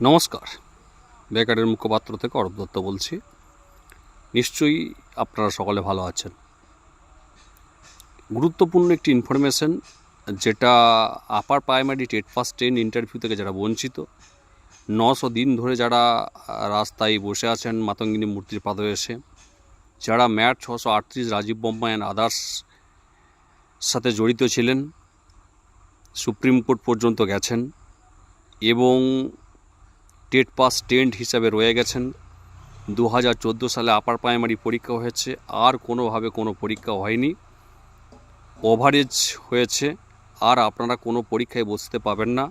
নমস্কার। বেকারের মুখপাত্র থেকে অরূপ দত্ত বলছি। নিশ্চয়ই আপনারা সকলে ভালো আছেন। গুরুত্বপূর্ণ একটি ইনফরমেশন যেটা upper primary TET first ten interview থেকে যারা বঞ্চিত, নশো দিন ধরে যারা রাস্তায় বসে আছেন, মাতঙ্গিনী মূর্তির পাদে এসে যারা ম্যাট ছশো আটত্রিশ রাজীব বোম্মা অ্যান্ড আদার্স সাথে জড়িত ছিলেন, সুপ্রিম কোর্ট পর্যন্ত গেছেন এবং টেট পাস টেন্ট হিসাবে রয়ে গেছেন। দু হাজার চোদ্দ সালে আপার প্রাইমারি পরীক্ষা হয়েছে, আর কোনোভাবে কোনো পরীক্ষা হয়নি। ওভারেজ হয়েছে, আর আপনারা কোনো পরীক্ষায় বসতে পাবেন না।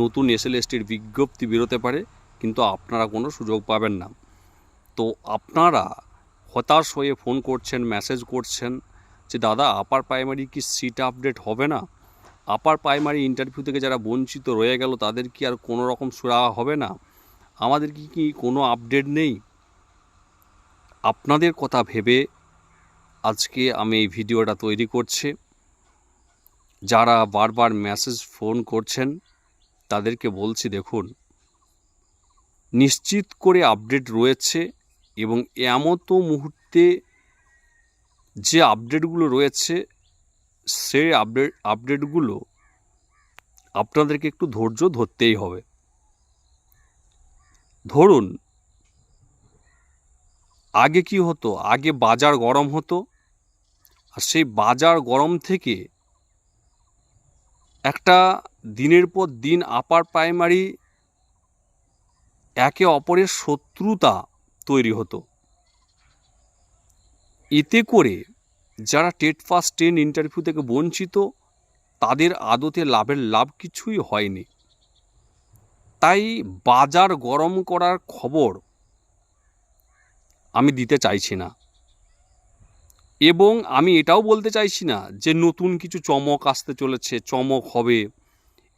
নতুন এসএলএসটির বিজ্ঞপ্তি বেরোতে পারে, কিন্তু আপনারা কোনো সুযোগ পাবেন না। তো আপনারা হতাশ হয়ে ফোন করছেন, মেসেজ করছেন যে, দাদা, আপার প্রাইমারি কি সিট আপডেট হবে না? আপার প্রাইমারি ইন্টারভিউ থেকে যারা বঞ্চিত রয়ে গেল, তাদের কি আর কোনো রকম সুরা হবে না? আমাদের কি কি কোনো আপডেট নেই? আপনাদের কথা ভেবে আজকে আমি এই ভিডিওটা তৈরি করছি। যারা বারবার মেসেজ ফোন করছেন, তাদেরকে বলছি দেখুন, নিশ্চিত করে আপডেট রয়েছে এবং এমতো মুহূর্তে যে আপডেটগুলো রয়েছে, সেই আপডেট আপডেটগুলো আপনাদেরকে একটু ধৈর্য ধরতেই হবে। ধরুন, আগে কি হতো? আগে বাজার গরম হতো, আর সেই বাজার গরম থেকে একটা দিনের পর দিন আপার প্রাইমারি একে অপরের শত্রুতা তৈরি হতো। এতে করে যারা টেট ফার্স্ট টেন ইন্টারভিউ থেকে বঞ্চিত, তাদের আদতে লাভের লাভ কিছুই হয়নি। তাই বাজার গরম করার খবর আমি দিতে চাইছি না। এবং আমি এটাও বলতে চাইছি না যে নতুন কিছু চমক আসতে চলেছে, চমক হবে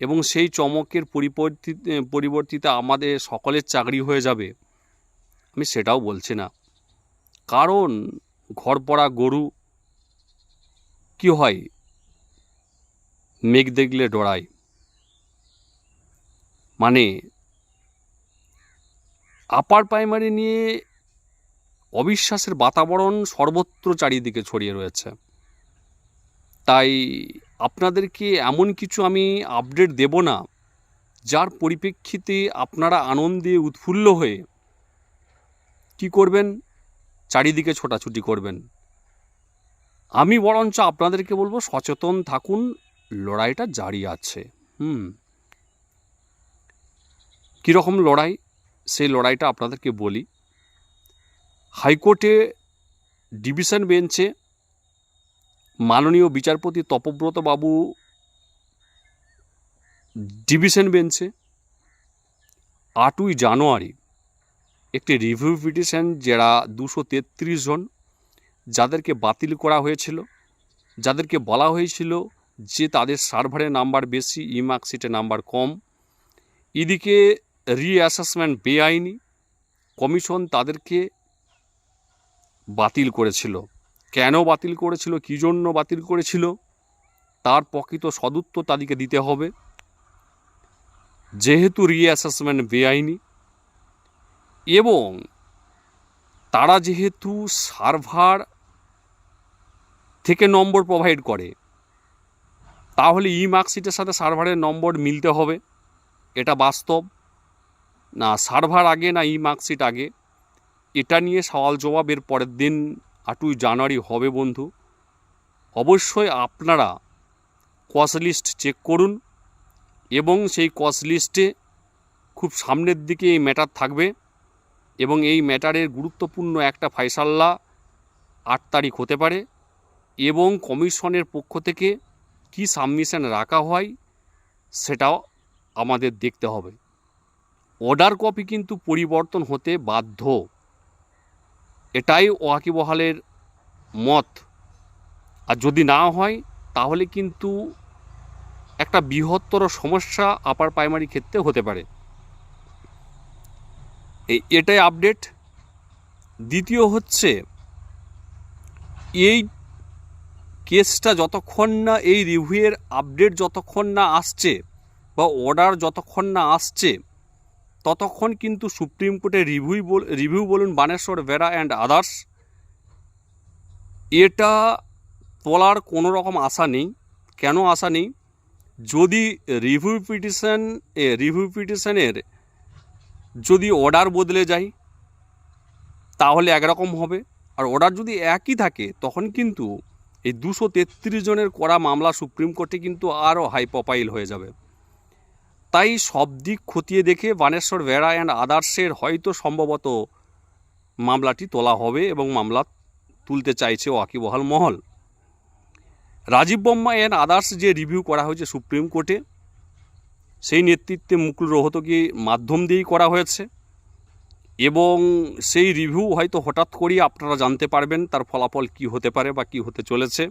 এবং সেই চমকের পরিবর্তিতে পরিবর্তিতে আমাদের সকলের চাকরি হয়ে যাবে। আমি সেটাও বলছি না। কারণ ঘর পড়া গরু কি হয়? মেঘ দেখলে ডরায়। মানে আপার প্রাইমারি নিয়ে অবিশ্বাসের বাতাবরণ সর্বত্র চারিদিকে ছড়িয়ে রয়েছে। তাই আপনাদেরকে এমন কিছু আমি আপডেট দেব না, যার পরিপ্রেক্ষিতে আপনারা আনন্দে উৎফুল্ল হয়ে কি করবেন? চারিদিকে ছোটাছুটি করবেন। আমি বরঞ্চ আপনাদেরকে বলব, সচেতন থাকুন, লড়াইটা জারি আছে। হুম। কীরকম লড়াই, সেই লড়াইটা আপনাদেরকে বলি। হাইকোর্টে ডিভিশন বেঞ্চে মাননীয় বিচারপতি তপব্রত বাবু ডিভিশন বেঞ্চে আটই জানুয়ারি একটি রিভিউ পিটিশন যারা দুশো তেত্রিশ জন যাদেরকে বাতিল করা হয়েছিল, যাদেরকে বলা হয়েছিল যে তাদের সার্ভারে নাম্বার বেশি ই মার্কশিটের নাম্বার কম। এদিকে রিঅ্যাসেসমেন্ট বেআইনি। কমিশন তাদেরকে বাতিল করেছিল। কেন বাতিল করেছিল? কী জন্য বাতিল করেছিল? তার প্রকৃত সদুত্তর তাদেরকে দিতে হবে। যেহেতু রিঅ্যাসেসমেন্ট বেআইনি, এবং তারা যেহেতু সার্ভার থেকে নম্বর প্রোভাইড করে, তাহলে ই মার্কশিটের সাথে সার্ভারের নম্বর মিলতে হবে। এটা বাস্তব। না, সার্ভার আগে না ই মার্কশিট আগে? এটা নিয়ে সওয়াল জবাবের পরের দিন আটই জানুয়ারি হবে বন্ধু। অবশ্যই আপনারা কস লিস্ট চেক করুন এবং সেই কস লিস্টে খুব সামনের দিকে এই ম্যাটার থাকবে এবং এই ম্যাটারের গুরুত্বপূর্ণ একটা ফাইসাল্লা আট তারিখ হতে পারে এবং কমিশনের পক্ষ থেকে কি সাবমিশন রাখা হয় সেটাও আমাদের দেখতে হবে। অর্ডার কপি কিন্তু পরিবর্তন হতে বাধ্য। এটাই ওয়াকিবহালের মত। আর যদি না হয়, তাহলে কিন্তু একটা বৃহত্তর সমস্যা আপার প্রাইমারি ক্ষেত্রে হতে পারে। এই এটাই আপডেট দ্বিতীয় হচ্ছে, এই কেসটা যতক্ষণ না, এই রিভিউয়ের আপডেট যতক্ষণ না আসছে বা অর্ডার যতক্ষণ না আসছে ততক্ষণ কিন্তু সুপ্রিম কোর্টে রিভিউ বল রিভিউ বলুন বানেশ্বর বেড়া অ্যান্ড আদার্স এটা তোলার কোনো রকম আশা নেই। কেন আশা নেই? যদি রিভিউ পিটিশন রিভিউ পিটিশনের যদি অর্ডার বদলে যায়, তাহলে একরকম হবে। আর অর্ডার যদি একই থাকে, তখন কিন্তু এই দুশো তেত্রিশ জনের করা মামলা সুপ্রিম কোর্টে কিন্তু আরও হাই প্রোফাইল হয়ে যাবে। তাই সব দিক খতিয়ে দেখে বানেশ্বর বেড়া অ্যান্ড আদার্সের হয়তো সম্ভবত মামলাটি তোলা হবে এবং মামলা তুলতে চাইছে ওয়াকিবহাল মহল। রাজীব বর্মা অ্যান্ড আদার্স যে রিভিউ করা হয়েছে সুপ্রিম কোর্টে, সেই নেতৃত্বে মুকুল রোহতকি মাধ্যম দিয়েই করা হয়েছে এবং সেই রিভিউ হয়তো হঠাৎ করেই আপনারা জানতে পারবেন তার ফলাফল কি হতে পারে বা কি হতে চলেছে।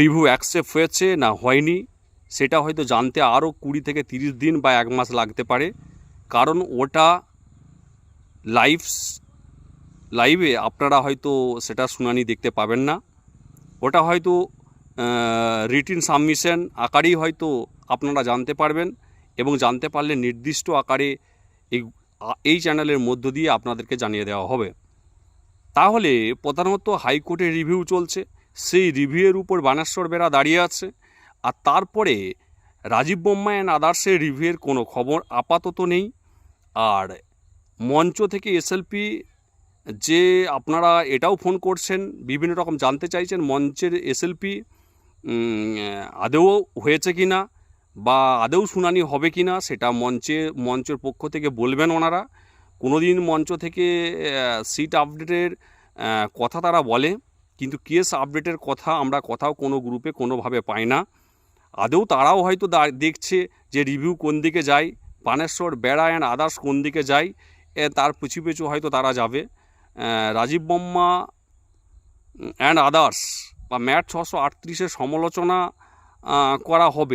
রিভিউ অ্যাকসেপ্ট হয়েছে না হয়নি। সেটা হয়তো জানতে আরও কুড়ি থেকে তিরিশ দিন বা এক মাস লাগতে পারে। কারণ ওটা লাইভ লাইভে আপনারা হয়তো সেটা শুনানি দেখতে পাবেন না। ওটা হয়তো রিটিন সাবমিশন আকারেই হয়তো আপনারা জানতে পারবেন এবং জানতে পারলে নির্দিষ্ট আকারে এই এই চ্যানেলের মধ্য দিয়ে আপনাদেরকে জানিয়ে দেওয়া হবে। তাহলে প্রধানত হাইকোর্টের রিভিউ চলছে। সেই রিভিউয়ের উপর বানেশ্বর বেড়া দাঁড়িয়ে আছে। আর তারপরে রাজীব বোম্মা অ্যান্ড আদার্সের রিভিউয়ের কোনো খবর আপাতত নেই। আর মঞ্চ থেকে এসএলপি যে আপনারা এটাও ফোন করছেন, বিভিন্ন রকম জানতে চাইছেন মঞ্চের এসএলপি আদেও হয়েছে কি না বা আদেও শুনানি হবে কি না সেটা মঞ্চে, মঞ্চের পক্ষ থেকে বলবেন ওনারা। কোনো দিন মঞ্চ থেকে সিট আপডেটের কথা তারা বলে, কিন্তু কেস আপডেটের কথা আমরা কোথাও কোনো গ্রুপে কোনোভাবে পাই না। আদৌ তারাও হয়তো দেখছে যে রিভিউ কোন দিকে যায় পানেশ্বর বেড়া অ্যান্ড আদার্স কোন দিকে যায় তার পিছু পিছু হয়তো তারা যাবে। রাজীব বম্মা অ্যান্ড আদার্স বা ম্যাট ছশো আটত্রিশের সমালোচনা করা হবে।